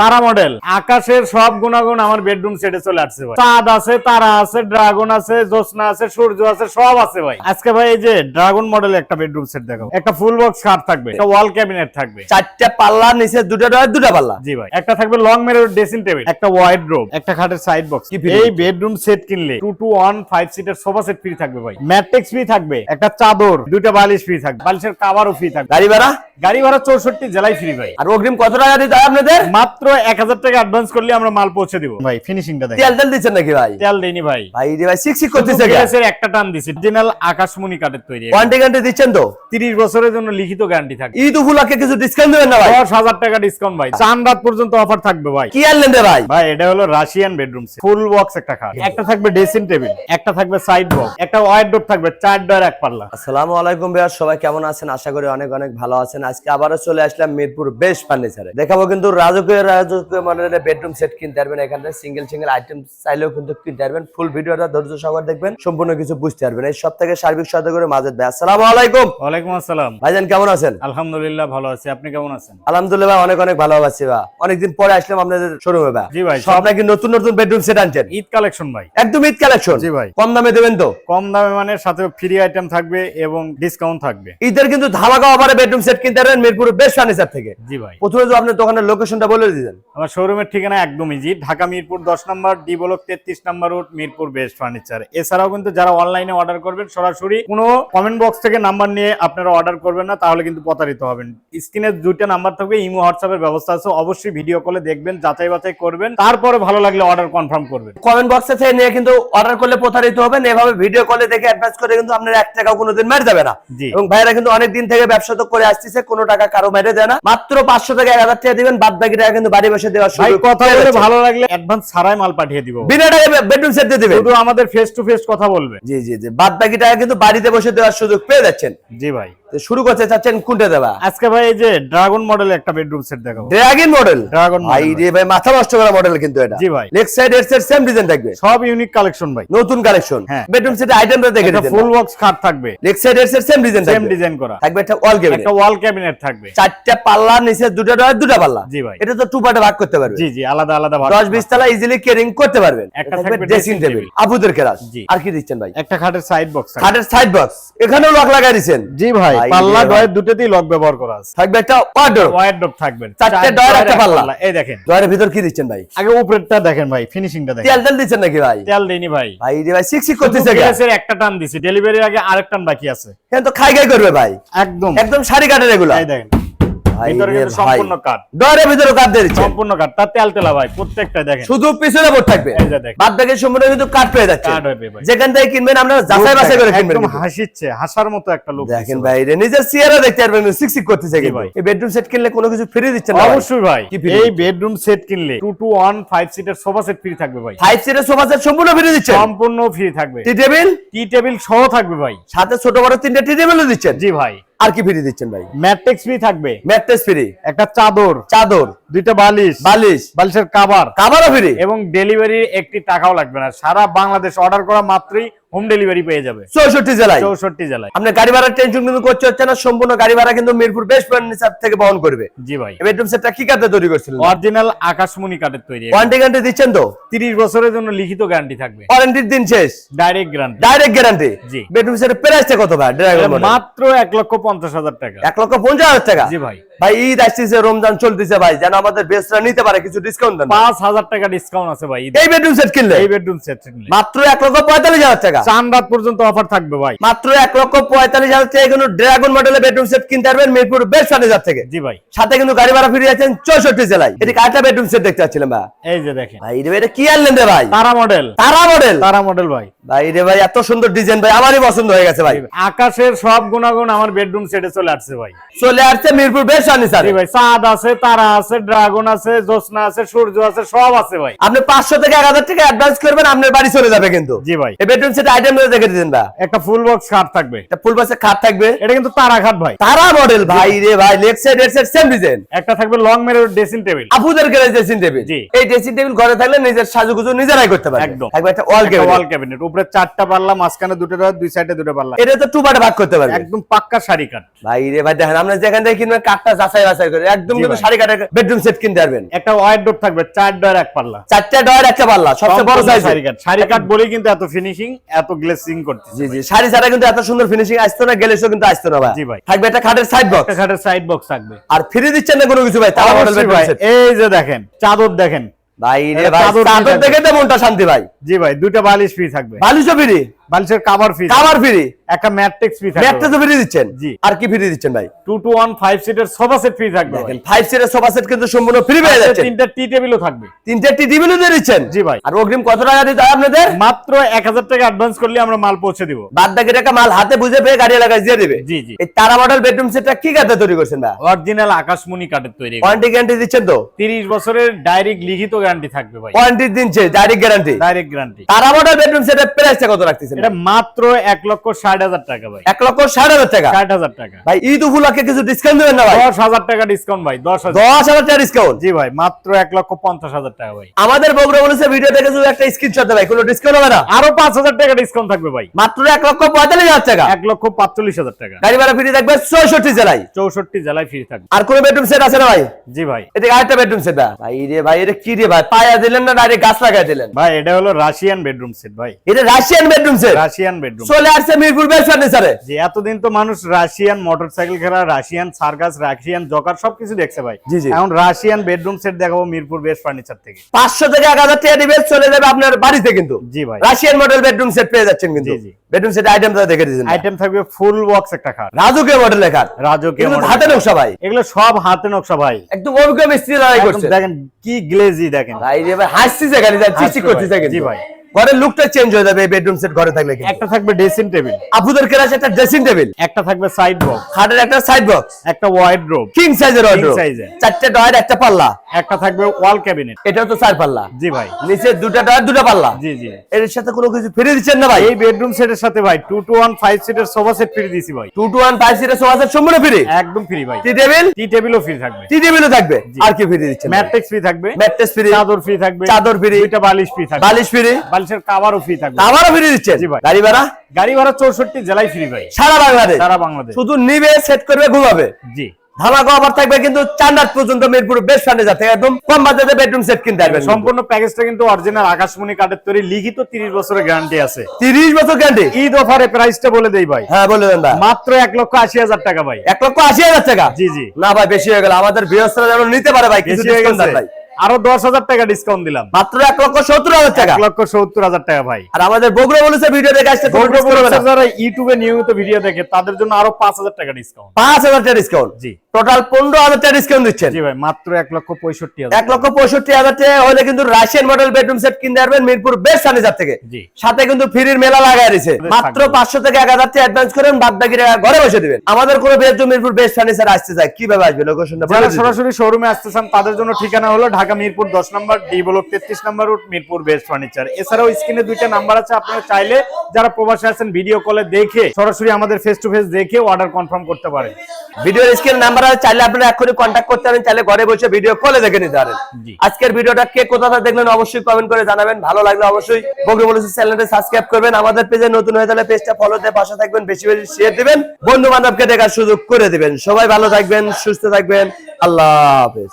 তারা মডেল। আকাশের সব গুণাগুণ আমার বেডরুম সেটে চলে আসছে ভাই। চাঁদ আছে তারা আছে ড্রাগন আছে জ্যোৎস্না আছে সূর্য আছে সব আছে ভাই। আজকে ভাই এই যে ড্রাগন মডেল একটা বেডরুম সেট দেখাবো। একটা ফুল বক্স খাট থাকবে একটা ওয়াল ক্যাবিনেট থাকবে। চারটা পাল্লা নিচে দুটো ডয়ার দুটা পাল্লা। জি ভাই একটা থাকবে লং মেরর ড্রেসিং টেবিল একটা ওয়াইড রোব একটা খাটের সাইড বক্স এই বেডরুম সেট কিনলে টু টু ওয়ান ফাইভ সিটের সোফা সেট ফ্রি থাকবে ভাই। ম্যাট্রিক্স ফ্রি থাকবে একটা চাদর দুইটা বালিশ ফ্রি থাকবে। বালিশের কাভারও ফ্রি থাকবে। গাড়ি ভাড়া? গাড়ি ভাড়া চৌষট্টি জেলায় ফ্রি ভাই। আর অগ্রিম কত টাকা দিতে হয় আপনাদের? মাত্র এক হাজার টাকা অ্যাডভান্স করলে আমরা মাল পৌঁছে দিব। ভাই ফিনিশিংটা দেখ তেল তেল দিচ্ছেন নাকি ভাই? তেল দেয়নি ভাই। ভাই রে ভাই সিক্সি করতেছে গ্যাসের একটা টান দিছি অরিজিনাল আকাশমণি কাঠের তৈরি। ওয়ারেন্টি গ্যারান্টি দিচ্ছেন তো? 30 বছরের জন্য লিখিত গ্যারান্টি থাকবে ঈদ উপলক্ষে কিছু ডিসকাউন্ট দেবেন না ভাই? দশ হাজার টাকা ডিসকাউন্ট ভাই। চান রাত পর্যন্ত অফার থাকবে ভাই। কি আনলেন রে ভাই? ভাই এটা হলো Russian bedroom set full box একটা খাট একটা থাকবে ড্রেসিং টেবিল একটা থাকবে সাইড বক্স একটা ওয়াইড ডোর থাকবে চার ডোর এক পাল্লা। আসসালামু আলাইকুম ভাইয়া সবাই কেমন আছেন? আশা করি অনেক অনেক ভালো আছেন। আজকে আবারও চলে আসলাম মিরপুর বেশ ফার্নিচারে। দেখাবো কিন্তু রাজকীয় রাজকীয় মডেলের বেডরুম সেট কিনতে পারবেন এখানে। সিঙ্গেল সিঙ্গেল আইটেম চাইলেও কিন্তু কিনতে পারবেন। ফুল ভিডিওটা ধৈর্য সহকারে দেখবেন সম্পূর্ণ কিছু বুঝতে পারবেন। এই সব থেকে সার্বিক সহায়তা করে মাজেদ ভাই আসসালামু আলাইকুম। ওয়ালাইকুম আসসালাম। ভাইজান কেমন আছেন? আলহামদুলিল্লাহ ভালো আছি। আপনি কেমন আছেন? আলহামদুলিল্লাহ অনেক অনেক ভালো আছি বা অনেকদিন পরে আসলাম আপনাদের শোরুমে বা জি ভাই, সব নাকি নতুন নতুন বেডরুম সেট আনছেন? ঈদ কালেকশন ভাই। একদম ঈদ কালেকশন জি ভাই। কম দামে দেবেন তো? কম দামে মানে সাথে ফ্রি আইটেম থাকবে এবং ডিসকাউন্ট থাকবে। ঈদের কিন্তু ধামাকা অফারে বেডরুম সেট কিনতে পারবেন মিরপুর বেশ ফার্নিচার থেকে। জি ভাই। প্রথমে আপনার দোকানের লোকেশনটা বলে আমার শোরুমের ঠিকানা একদম ইজি ঢাকা মিরপুর দশ নম্বর ডি ব্লক তেত্রিশ number road Mirpur best furniture এছাড়াও কিন্তু যারা অনলাইনে অর্ডার করবেন সরাসরি কোনো কমেন্ট বক্স থেকে নাম্বার নিয়ে আপনারা অর্ডার করবেন না তাহলে কিন্তু প্রতারিত হবেন। স্ক্রিনে দুইটা নাম্বার থাকবে ইমো হোয়াটসঅ্যাপের ব্যবস্থা আছে অবশ্যই ভিডিও কলে দেখবেন যাচাই বাছাই করবেন তারপরে ভালো লাগলে অর্ডার কনফার্ম করবেন। কমেন্ট বক্সে থেকে নিয়ে কিন্তু অর্ডার করলে প্রতারিত হবেন এভাবে ভিডিও কলে দেখে অ্যাডভান্স করে কিন্তু আপনার এক টাকাও কোনোদিন মেরে যাবে না। এবং ভাইরা কিন্তু অনেক দিন থেকে ব্যবসা তো করে আসতেছে কোনো টাকা কারও মেরে দেয় না। মাত্র পাঁচশো থেকে এক হাজার টাকা দিবেন বাদ বাকি টাকা কিন্তু বাড়ি বসে দেওয়ার সবাই সুযোগ কথা বলে ভালো লাগলে অ্যাডভান্স ছাড়াই মাল পাঠিয়ে দিব। বিনা টাকা বেডরুম সেট দিয়ে দিবেন। শুধু আমাদের ফেস টু ফেস কথা বলবে। জি জি জি। বাদ বাকি টাকা কিন্তু বাড়িতে বসে দেওয়ার সুযোগ পেয়ে যাচ্ছেন। জি ভাই। শুরু করতে চাচ্ছেন কোনটা দেবা? আজকে ভাই এই যে ড্রাগন মডেল একটা বেডরুম সেট দেখাবো। Dragon model? model ভাই রে ভাই মাথা নষ্ট করা মডেল কিন্তু এটা। জি ভাই। লেগ সাইড এর সাইড সেম ডিজাইন থাকবে। সব ইউনিক কালেকশন ভাই। নতুন কালেকশন হ্যাঁ। বেডরুম সেট আইটেমটা দেখে একটা ফুল বক্স খাট থাকবে। লেগ সাইড এর সাইড সেম ডিজাইন সেম থাকবে। ডিজাইন করা। থাকবে একটা ওয়াল কেবিনেট একটা ওয়াল ক্যাবিনেট থাকবে। চারটা পাল্লা নিচে দুটো ডয়ার দুটা পাল্লা। জি ভাই। এটা তো টু পার্টে ভাগ করতে পারবে। জি জি আলাদা আলাদা ভাগ দশ বিশ তলা ইজিলি কেরিং করতে পারবেন। একটা থাকবে ড্রেসিং টেবিল। আপুদের কেরাস। আর কি দিচ্ছেন ভাই? একটা খাটের সাইড বক্স খাটের সাইড বক্স এখানেও লক লাগাই দিচ্ছেন জি ভাই। পাল্লা ডয়ের দুটোতেই লক ব্যবহার করা আছে। থাকবে একটা ওয়ার্ডরোব থাকবে। চারটে ডয়ার, একটা পাল্লা। এই দেখেন। ভিতর কি দিচ্ছেন ভাই? আগে উপরেরটা দেখেন ভাই ফিনিশিংটা দেখেন। তেল তেল দিচ্ছেন নাকি ভাই? তেল দেইনি ভাই। ভাই রে ভাই সিক্স করতেছে গ্যাসের একটা টান দিছি ডেলিভারির আগে আরেক টান বাকি আছে। কিন্তু তো খাই খাই করবে ভাই। একদম। একদম সারি কাটে রেগুলার এই দেখেন। ভিতরে কিন্তু সম্পূর্ণ কাঠ। ডয়ারের ভিতরে কাট দিয়ে সম্পূর্ণ কাঠ তার তেল তেলা ভাই প্রত্যেকটা দেখেন। শুধু পিছনে বোর্ড থাকবে। এই যে দেখেন। বাদ বাকি সম্পূর্ণ কিন্তু কাট পেয়ে যাচ্ছে। কাঠ হবে ভাই। যেখান থেকে কিনবেন আপনারা যাচাই বাছাই করে কিনবেন একদম হাসিচ্ছে হাসার মতো একটা লোক দেখেন ভাই রে নিজের চেহারা দেখতে পারবেন সিক্সি করতেছে কিন্তু। ভাই। এই বেডরুম সেট কিনলে কোনো কিছু ফ্রি দিচ্ছেন না অবশ্যই ভাই। এই বেডরুম সেট কিনলে two two one five seater sofa set free থাকবে ভাই। ফাইভ সিটের সোফা সেট সম্পূর্ণ ফ্রি দিচ্ছেন? সম্পূর্ণ ফ্রি থাকবে। টি টেবিল টি টেবিল সহ থাকবে ভাই। সাথে ছোট বড় তিনটে টি টেবিলও দিচ্ছেন? জি ভাই। আর কি ফ্রি দিচ্ছেন ভাই? ম্যাট্রিক্স ফ্রি থাকবে। ম্যাট্রিক্স ফ্রি একটা চাদর। চাদর। দুইটা বালিশ বালিশ। বালিশের কাভার কাভারও ফ্রি এবং ডেলিভারির একটি টাকাও লাগবে না। সারা বাংলাদেশ অর্ডার করা মাত্রই হোম ডেলিভারি পেয়ে যাবে। চৌষট্টি জেলায়। চৌষট্টি জেলায়। আপনার গাড়ি ভাড়ার টেনশন কিন্তু করতে হচ্ছে না। সম্পূর্ণ গাড়ি ভাড়া কিন্তু মিরপুর বেস্ট ফার্নিচার থেকে বহন করবে। জি ভাই। বেডরুম সেটটা কি কাঠে তৈরি করছিলেন? অরিজিনাল আকাশমণি কাঠের তৈরি। ওয়ারেন্টি গ্যারান্টি দিচ্ছেন তো? তিরিশ বছরের জন্য লিখিত গ্যারান্টি থাকবে। ওয়ারেন্টির দিন শেষ। ডাইরেক্ট গ্যারান্টি ডাইরেক্ট গ্যারান্টি জি। বেডরুম সেটের প্রাইসটা কত ভাই? মাত্র এক লক্ষ পঞ্চাশ হাজার টাকা। এক লক্ষ পঞ্চাশ হাজার টাকা। জি ভাই। ভাই ঈদ আসতেছে রমজান চলতেছে ভাই। যেন আমাদের বেস্টরা নিতে পারে কিছু ডিসকাউন্ট দেন পাঁচ হাজার টাকা ডিসকাউন্ট আছে ভাই এই বেডরুম সেট কিনলে এই বেডরুম সেট কিনলে মাত্র এক লক্ষ পঁয়তাল্লিশ হাজার টাকা। চান রাত পর্যন্ত অফার থাকবে ভাই। মাত্র এক লক্ষ পঁয়তাল্লিশ হাজার টাকা কিন্তু ড্রাগন মডেলের বেডরুম সেট কিনতে পারবেন মিরপুর বেস্ট ফার্নিচার থেকে। জি ভাই। সাথে কিন্তু গাড়ি ভাড়া ফিরে যাচ্ছেন চৌষট্টি জেলায়। এদিকে আরেকটা বেডরুম সেট দেখতে পাচ্ছিলাম ভাই। এই যে দেখেন। ভাই ভাই, এটা কি আনলেন রে ভাই? তারা মডেল তারা মডেল তারা মডেল ভাই। ভাই রে ভাই এত সুন্দর ডিজাইন ভাই আমারই পছন্দ হয়ে গেছে ভাই। আকাশের সব গুণাগুণ আমার বেডরুম সেটে চলে আসছে ভাই। চলে আসছে মিরপুর ফার্নিচার ভাই চাঁদ আছে তারা আছে ড্রাগন আছে জ্যোৎস্না আছে সূর্য আছে সব আছে ভাই। আপনি পাঁচশো থেকে এক হাজার টাকা অ্যাডভান্স করবেন আপনার বাড়ি চলে যাবে কিন্তু। জি ভাই। এই বেডরুম সেট আইটেম দেখে দিতেন ভাই একটা ফুল বক্স খাট থাকবে। একটা ফুল বাসে খাট থাকবে। এটা কিন্তু তারা খাট ভাই। তারা মডেল ভাই রে ভাই left side side same design একটা থাকবে লং মেরর ড্রেসিং টেবিল আপুদের ড্রেসিং টেবিল। এই ড্রেসিং টেবিল ঘরে থাকলে নিজের সাজুগুজু নিজেরাই করতে পারবে। একদম। থাকবে একটা ওয়াল একটা কেবিনেট ওয়াল ক্যাবিনেট উপরে চারটা পাল্লা মাঝখানে দুটো দুই সাইডে দুটো পাল্লা এটা তো টু পার্টে ভাগ করতে পারবে। একদম পাক্কা শাড়ি কাট ভাই রে ভাই দেখেন আমরা যেখান থেকে কিনবেন কাঠটা যাচাই বাছাই করে একদম কিন্তু শাড়ি কাঠের বেডরুম সেট কিনতে পারবেন। একটা ওয়াইড ডোর থাকবে চার ডয়ার এক পাল্লা। চারটা ডয়ার একটা পাল্লা সবচেয়ে বড় size sari cut sari cut বলেই কিন্তু এত ফিনিশিং এত গ্লেসিং করতেছে জি জি শাড়ি ছাড়া কিন্তু এত সুন্দর ফিনিশিং আসতো না গেলেও কিন্তু আসতো না ভাই। জি ভাই। থাকবে একটা খাটের সাইড বক্স একটা খাটের সাইড বক্স থাকবে। আর ফ্রি দিচ্ছেন না কোনো কিছু ভাই তারা মডেল ভাই। এই যে দেখেন চাদর দেখেন ভাই রে ভাই চাদর চাদর দেখে তো মনটা শান্তি ভাই। জি ভাই দুটো বালিশ ফ্রি থাকবে। বালিশও ফ্রি? বালিশের কাভার ফ্রি কাভার ফ্রি একটা ম্যাট্রিক্স ফ্রি থাকবে। ম্যাটটা তো ফ্রি দিচ্ছেন? জি। আর কি ফ্রি দিচ্ছেন ভাই? টু টু ওয়ান ফাইভ সিটের সোফা সেট ফ্রি থাকবে দেখেন ভাই। ফাইভ সিটের সোফা সেট কিন্তু সম্পূর্ণ ফ্রি পেয়ে তিনটা টি টেবিলও থাকবে। তিনটে টি টেবিলও দিয়ে দিচ্ছেন? জি ভাই। আর অগ্রিম কত টাকা দিতে হয় আপনাদের? মাত্র এক হাজার টাকা অ্যাডভান্স করলে আমরা মাল পৌঁছে দিব। বাদ বাকি টাকা মাল হাতে বুঝে পেয়ে গাড়ি এলাকায় দিয়ে দিবে। জি জি। এই তারা মডেল বেডরুম সেটটা কি কাঠে তৈরি করছেন ভাই? অরিজিনাল আকাশমণি কাঠের তৈরি ওয়ারেন্টি গ্যারান্টি দিচ্ছেন তো? তিরিশ বছরের ডাইরেক্ট লিখিত গ্যারান্টি থাকবে ভাই। ওয়ারেন্টি দিচ্ছে ডাইরেক্ট গ্যারান্টি ডাইরেক্ট গ্যারান্টি তারা মডেল বেডরুম সেটের প্রাইসটা কত রাখতেছেন? এটা মাত্র লক্ষ টাকা ভাই। এক লক্ষ ষাট হাজার টাকা? ষাট হাজার টাকা। ভাই ঈদ উপলক্ষে কিছু ডিসকাউন্ট দেবেন না ভাই? দশ হাজার টাকা ডিসকাউন্ট ভাই দশ হাজার। টাকা ডিসকাউন্ট জি ভাই মাত্র লক্ষ টাকা ভাই। আমাদের বগুড়া বলেছে ভিডিও থেকে শুধু একটা স্ক্রিনশট ভাই কোনো ডিসকাউন্ট হবে না। আরও পাঁচ হাজার টাকা ডিসকাউন্ট থাকবে ভাই। মাত্র এক লক্ষ পঁয়তাল্লিশ হাজার টাকা। এক লক্ষ পাঁচচল্লিশ হাজার টাকা। গাড়ি ভাড়া ফ্রি থাকবে চৌষট্টি জেলায়। চৌষট্টি জেলায় ফ্রি থাকবে। আর কোনো বেডরুম সেট আছে না ভাই? জি ভাই। এটা আরেকটা বেডরুম সেট ভাই রে ভাই এটা কি রে ভাই? পায়া দিলেন না ডাইরেক্ট গাছ লাগাই দিলেন? ভাই এটা হলো রাশিয়ান বেডরুম সেট ভাই। এটা Russian bedroom set Russian bedroom চলে আসছে মিরপুর বেশ ফার্নিচারে জি এতদিন তো মানুষ রাশিয়ান মোটরসাইকেল খেলা রাশিয়ান সার্কাস রাশিয়ান জকার সবকিছু দেখছে ভাই। জি, জি। এখন রাশিয়ান বেডরুম সেট দেখাবো মিরপুর বেস্ট ফার্নিচার থেকে। পাঁচশো থেকে এক হাজার টাকা দিবে চলে যাবে আপনার বাড়িতে কিন্তু। জি ভাই। রাশিয়ান মডেল বেডরুম সেট পেয়ে যাচ্ছেন কিন্তু। জি, জি। বেডরুম সেট আইটেম দেখে দিয়েছেন। আইটেম থাকবে ফুল বক্স একটা খাট রাজুকে মডেল কিন্তু model। হাতে নকশা ভাই। এগুলো সব হাতে নকশা ভাই। একদম অভিজ্ঞ মিস্ত্রি লড়াই করছে। দেখেন কি গ্লেজি দেখেন। ভাই রে ভাই হাসছিস এখানে করছিস এখানে। জি ভাই। ঘরের লুকটা চেঞ্জ হয়ে যাবে বেডরুম সেট ঘরে থাকলে একটা থাকবে ড্রেসিং টেবিল আপুদের কেরাস একটা ড্রেসিং টেবিল একটা থাকবে সাইড বক্স খাটের একটা সাইড বক্স একটা ওয়াইড ড্রপ কিং সাইজের এর। চারটে ডয়ার একটা পাল্লা। একটা থাকবে ওয়াল ক্যাবিনেট এটাও তো চার পাল্লা। জি ভাই। নিচে দুটা ডয়ার দুটা পাল্লা। জি জি। এর সাথে কোনো কিছু ফ্রি দিচ্ছেন না ভাই। এই বেডরুম সেটের সাথে ভাই টু টু ওয়ান ফাইভ সিটের সোফা সেট ফ্রি দিছি ভাই। টু টু ওয়ান ফাইভ সিটের সোফা সেট সম্পূর্ণ ফ্রি একদম ফ্রি ভাই। টি টেবিল টি টেবিলও ফ্রি থাকবে। টি টেবিলও থাকবে? আর কি ফ্রি দিচ্ছেন ম্যাট্রিক্স ফ্রি থাকবে। ম্যাট্রেস ফ্রি চাদর ফ্রি থাকবে। চাদর free। দুইটা বালিশ ফ্রি থাকবে। বালিশ ফ্রি বালিশের কাভারও ফ্রি থাকবে। আবারও ফ্রি দিচ্ছেন? জি ভাই। গাড়ি ভাড়া? গাড়ি ভাড়া চৌষট্টি জেলায় ফ্রি ভাই। সারা বাংলাদেশ? সারা বাংলাদেশ। শুধু নিবে সেট করবে ঘুমাবে? জি। ধামাকা অফার থাকবে কিন্তু চান্দার পর্যন্ত মিরপুর বেস্ট ফার্নিচার থেকে একদম কম বাজেটে বেডরুম সেট কিনতে পারবে সম্পূর্ণ প্যাকেজটা কিন্তু অরিজিনাল আকাশমণি কাঠের তৈরি লিখিত তিরিশ বছরের গ্যারান্টি আছে। তিরিশ বছর গ্যারান্টি ঈদ অফারে প্রাইসটা বলে দেই ভাই। হ্যাঁ বলে দেন ভাই। মাত্র এক লক্ষ আশি হাজার টাকা ভাই। এক লক্ষ আশি হাজার টাকা? জি জি। না ভাই বেশি হয়ে গেল। আমাদের বৃহস্পতি যেন নিতে পারে ভাই কিছু ডিসকাউন্ট ভাই। আরও দশ হাজার টাকা ডিসকাউন্ট দিলাম। মাত্র এক লক্ষ সত্তর হাজার টাকা। এক লক্ষ সত্তর হাজার টাকা ভাই। আর আমাদের বগুড়া বলেছে ভিডিও দেখে আসতে না। যারা ইউটিউবে নিয়মিত ভিডিও দেখে তাদের জন্য আরও পাঁচ হাজার টাকা ডিসকাউন্ট পাঁচ হাজার টাকা ডিসকাউন্ট জি। টোটাল পনেরো হাজার টাকা ডিসকাউন্ট দিচ্ছেন। জি ভাই মাত্র এক লক্ষ পঁয়ষট্টি হাজার এক লক্ষ পঁয়ষট্টি হাজার টাকা হলে কিন্তু রাশিয়ান মডেল বেডরুম সেট কিনতে পারবেন মিরপুর বেস্ট ফার্নিচার থেকে। জি। সাথে কিন্তু ফ্রির মেলা লাগাই দিছে। মাত্র পাঁচশো থেকে এক হাজার টাকা অ্যাডভান্স করেন বাদ বাকি টাকা ঘরে বসে দিবেন। আমাদের কোনো বেডরুম মিরপুর বেস্ট ফার্নিচার আসতে চায় কীভাবে আসবে? লোকেশনটা সরাসরি শোরুমে আসতে চান তাদের জন্য ঠিকানা হলো ঢাকা মিরপুর দশ নম্বর ডি ব্লক তেত্রিশ number route Mirpur best furniture এছাড়াও স্ক্রিনে দুইটা নাম্বার আছে আপনারা চাইলে যারা প্রবাসে আছেন ভিডিও কলে দেখে সরাসরি আমাদের ফেস টু ফেস দেখে অর্ডার কনফার্ম করতে পারেন। ভিডিওর স্ক্রিন নাম্বার আছে চাইলে আপনারা এখনই কন্ট্যাক্ট করতে পারেন চাইলে ঘরে বসে ভিডিও কলে দেখে নিতে পারেন। আজকের ভিডিওটা কে কোথা থেকে দেখলেন অবশ্যই কমেন্ট করে জানাবেন। ভালো লাগলে অবশ্যই বগরি বলেছে চ্যানেলটা সাবস্ক্রাইব করবেন। আমাদের পেজে নতুন হয়ে তাহলে পেজটা ফলো দিয়ে পাশে থাকবেন বেশি বেশি শেয়ার দিবেন। বন্ধু বান্ধবকে দেখার সুযোগ করে দিবেন। সবাই ভালো থাকবেন সুস্থ থাকবেন। আল্লাহ হাফেজ।